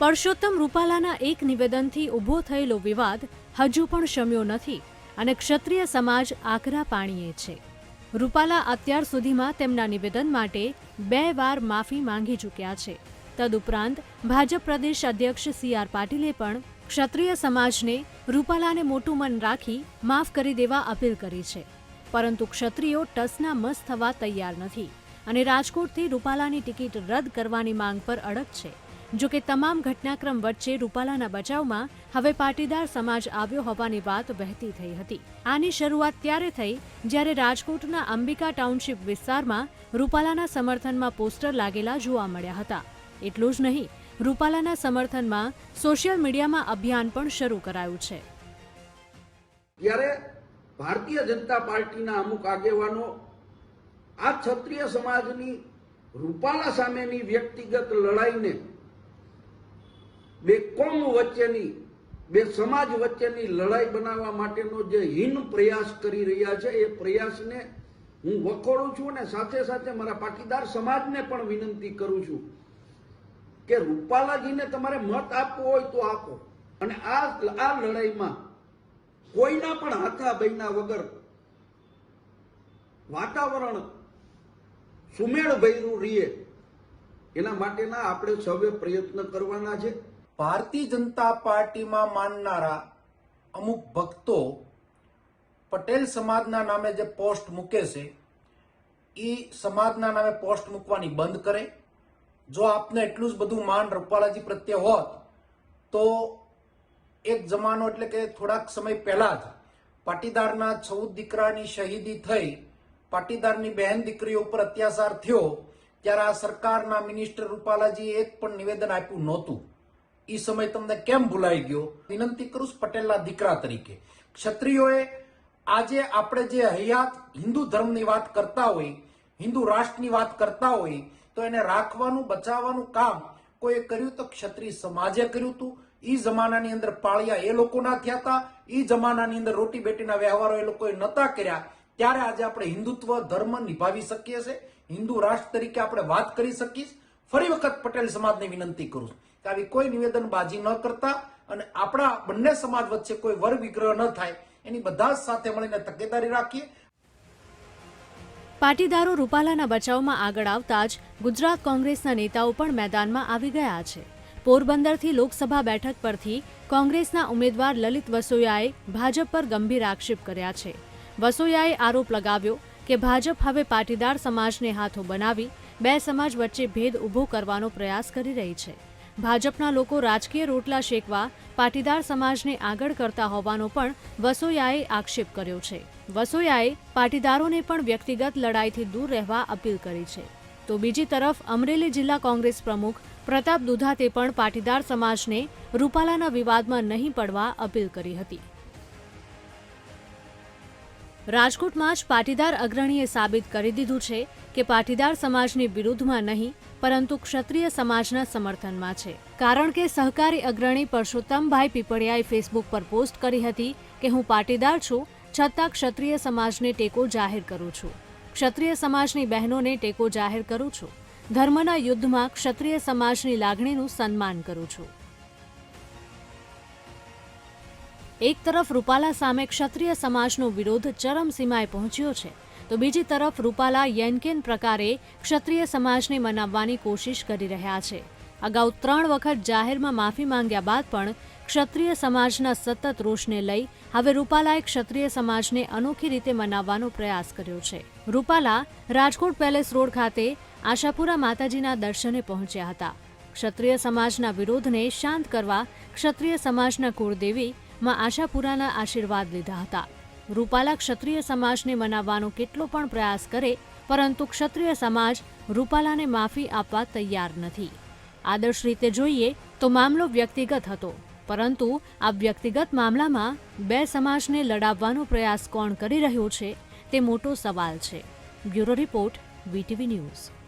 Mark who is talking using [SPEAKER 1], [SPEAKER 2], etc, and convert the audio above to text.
[SPEAKER 1] પરસોત્તમ રૂપાલાના એક નિવેદનથી ઊભો થયેલો વિવાદ હજુ પણ શમ્યો નથી અને ક્ષત્રિય સમાજ આકરા પાણીએ છે. રૂપાલા અત્યાર સુધીમાં તેમના નિવેદન માટે બે વાર માફી માંગી ચૂક્યા છે. તદુપરાંત ભાજપ પ્રદેશ અધ્યક્ષ સી આર પાટીલે પણ ક્ષત્રિય સમાજને રૂપાલાને મોટું મન રાખી માફ કરી દેવા અપીલ કરી છે. પરંતુ ક્ષત્રિયો ટસના મસ થવા તૈયાર નથી અને રાજકોટથી રૂપાલાની ટિકિટ રદ કરવાની માંગ પર અડગ છે. જો કે તમામ ઘટનાક્રમ વચ્ચે રૂપાલાના બચાવમાં હવે પાટીદાર સમાજ આવ્યો હોવાની વાત વહેતી થઈ હતી. આની શરૂઆત ત્યારે થઈ જ્યારે રાજકોટના અંબિકા ટાઉનશીપ વિસ્તારમાં રૂપાલાના સમર્થનમાં પોસ્ટર લાગેલા જોવા મળ્યા હતા. એટલું જ નહીં, રૂપાલાના સમર્થનમાં સોશિયલ મીડિયામાં અભિયાન પણ શરૂ કરાયું છે.
[SPEAKER 2] ત્યારે ભારતીય જનતા પાર્ટીના અમુક આગેવાનો આ ક્ષત્રિય સમાજની રૂપાલા સામેની વ્યક્તિગત લડાઈને બે કોમ વચ્ચેની, બે સમાજ વચ્ચેની લડાઈ બનાવવા માટેનો જે હીન પ્રયાસ કરી રહ્યા છે, એ પ્રયાસને હું વખોડું છું અને સાથે સાથે મારા પાટીદાર સમાજને પણ વિનંતી કરું છું કે રૂપાલાજીને તમારે મત આપવો હોય તો આપો. અને આ આ લડાઈમાં કોઈના પણ હાથા બૈના વગર વાતાવરણ સુમેળ ભર્યું રહીએ. એના માટેના આપણે સૌએ પ્રયત્ન કરવાના છે.
[SPEAKER 3] ભારતીય જનતા પાર્ટીમાં માનનારા અમુક ભક્તો પટેલ સમાજના નામે જે પોસ્ટ મૂકે છે, એ સમાજના નામે પોસ્ટ મૂકવાની બંધ કરે. જો આપને એટલું જ બધું માન રૂપાલાજી પ્રત્યે હોત, તો એક જમાનો એટલે કે થોડાક સમય પહેલા જ પાટીદારના ચૌદ દીકરાની શહીદી થઈ, પાટીદારની બહેન દીકરીઓ ઉપર અત્યાચાર થયો, ત્યારે આ સરકારના મિનિસ્ટર રૂપાલાજીએ એક પણ નિવેદન આપ્યું નહોતું. એ સમય તમને કેમ ભૂલાઈ ગયો? વિનંતી કરું પટેલના દીકરા તરીકે. ક્ષત્રિયોએ આજે આપણે જે હયાત હિન્દુ ધર્મની વાત કરતા હોય, હિન્દુ રાષ્ટ્રની વાત કરતા હોય, તો એને રાખવાનું, બચાવવાનું કામ કોઈએ કર્યું તો ક્ષત્રિય સમાજે કર્યું હતું. ઈ જમાનાની અંદર પાળિયા એ લોકોના થયા હતા. ઈ જમાનાની અંદર રોટી બેટીના વ્યવહારો એ લોકોએ નતા કર્યા. ત્યારે આજે આપણે હિન્દુત્વ ધર્મ નિભાવી શકીએ છીએ. હિન્દુ રાષ્ટ્ર તરીકે આપણે વાત કરી શકીશ. ફરી વખત પટેલ સમાજને વિનંતી કરું છું કે આવી કોઈ નિવેદનબાજી ન કરતા અને આપણા બંને સમાજ વચ્ચે કોઈ વર્ગ વિગ્રહ ન થાય, એની બધા સાથે મળીને તકેદારી રાખીએ.
[SPEAKER 1] પાટીદારો રૂપાલાના બચાવમાં આગળ આવતા જ ગુજરાત કોંગ્રેસના નેતાઓ પણ મેદાનમાં આવી ગયા છે. પોરબંદરથી લોકસભા બેઠક પરથી કોંગ્રેસના ઉમેદવાર લલિત વસોયાએ ભાજપ પર ગંભીર આક્ષેપ કર્યા છે. વસોયાએ આરોપ લગાવ્યો કે ભાજપ હવે પાટીદાર સમાજને હાથો બનાવી બે સમાજ વચ્ચે ભેદ ઊભો કરવાનો પ્રયાસ કરી રહી છે. ભાજપના લોકો રાજકીય રોટલા શેકવા, પાટીદાર સમાજને આગળ કરતા હોવાનો પણ વસોયાએ આક્ષેપ કર્યો છે. વસોયાએ પાટીદારોને પણ વ્યક્તિગત લડાઈથી દૂર રહેવા અપીલ કરી છે. તો બીજી તરફ અમરેલી જિલ્લા કોંગ્રેસ પ્રમુખ પ્રતાપ દુધાતે પણ પાટીદાર સમાજને રૂપાલાના વિવાદમાં નહીં પડવા અપીલ કરી હતી. રાજકોટમાં જ પાટીદાર અગ્રણીએ સાબિત કરી દીધું છે કે પાટીદાર સમાજની વિરુદ્ધમાં નહીં, પરંતુ ક્ષત્રિય સમાજના સમર્થનમાં છે. કારણ કે સહકારી અગ્રણી પરસોત્તમભાઈ પીપળિયાએ ફેસબુક પર પોસ્ટ કરી હતી કે હું પાટીદાર છું, છતાં ક્ષત્રિય સમાજને ટેકો જાહેર કરું છું. ક્ષત્રિય સમાજની બહેનોને ટેકો જાહેર કરું છું. ધર્મના યુદ્ધમાં ક્ષત્રિય સમાજની લાગણીનું સન્માન કરું છું. એક તરફ રૂપાલા સામે ક્ષત્રિય સમાજનો વિરોધ ચરમસીમાએ પહોંચ્યો છે, તો બીજી તરફ રૂપાલા યેનકેન પ્રકારે ક્ષત્રિય સમાજને મનાવવાની કોશિશ કરી રહ્યા છે. અગાઉ ત્રણ વખત જાહેરમાં માફી માંગ્યા બાદ પણ ક્ષત્રિય સમાજના સતત રોષને લઈ હવે રૂપાલાએ ક્ષત્રિય સમાજને અનોખી રીતે મનાવવાનો પ્રયાસ કર્યો છે. રૂપાલા રાજકોટ પેલેસ રોડ ખાતે આશાપુરા માતાજીના દર્શને પહોંચ્યા હતા. ક્ષત્રિય સમાજના વિરોધને શાંત કરવા ક્ષત્રિય સમાજના કુળદેવી માં આશાપુરાના આશીર્વાદ લીધા હતા. રૂપાલા ક્ષત્રિય સમાજને મનાવવાનો કેટલો પણ પ્રયાસ કરે, પરંતુ ક્ષત્રિય સમાજ રૂપાલાને માફી આપવા તૈયાર નથી. આદર્શ રીતે જોઈએ તો મામલો વ્યક્તિગત હતો, પરંતુ આ વ્યક્તિગત મામલામાં બે સમાજને લડાવવાનો પ્રયાસ કોણ કરી રહ્યો છે તે મોટો સવાલ છે. Bureau report, VTV news.